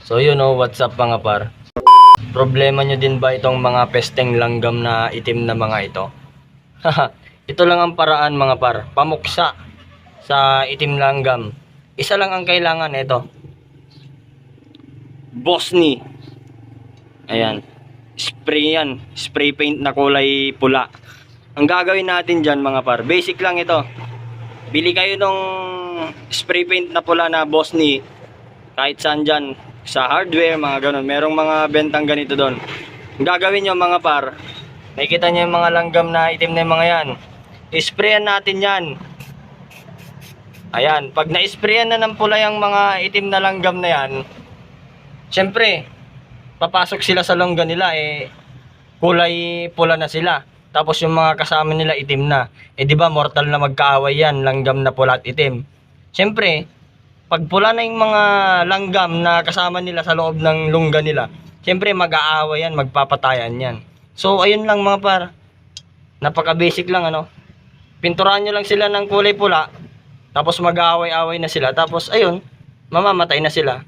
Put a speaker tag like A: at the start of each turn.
A: So yun know, what's up mga par? Problema nyo din ba itong mga pesteng langgam na itim na mga ito? ito lang ang paraan mga par, pamuksa sa itim langgam. Isa lang ang kailangan ito. Bosni. Ayan. Spray yan. Spray paint na kulay pula. Ang gagawin natin dyan mga par, basic lang ito. Bili kayo nung spray paint na pula na Bosni. Kahit saan dyan. Sa hardware, mga ganun. Merong mga bentang ganito doon. Ang gagawin nyo mga par, nakikita nyo yung mga langgam na itim na mga yan. Isprayan natin yan. Ayan, pag na-sprayan na ng pula yung mga itim na langgam na yan, syempre, papasok sila sa longga nila, eh, kulay pula na sila. Tapos yung mga kasama nila itim na. Eh di ba mortal na magkaaway yan, langgam na pula at itim. Syempre, pag pula na yung mga langgam na kasama nila sa loob ng lungga nila, syempre mag-aaway yan, magpapatayan yan. So ayun lang mga par. Napaka basic lang ano. Pinturahan nyo lang sila ng kulay pula, tapos mag-aaway-away na sila, tapos ayun, mamamatay na sila.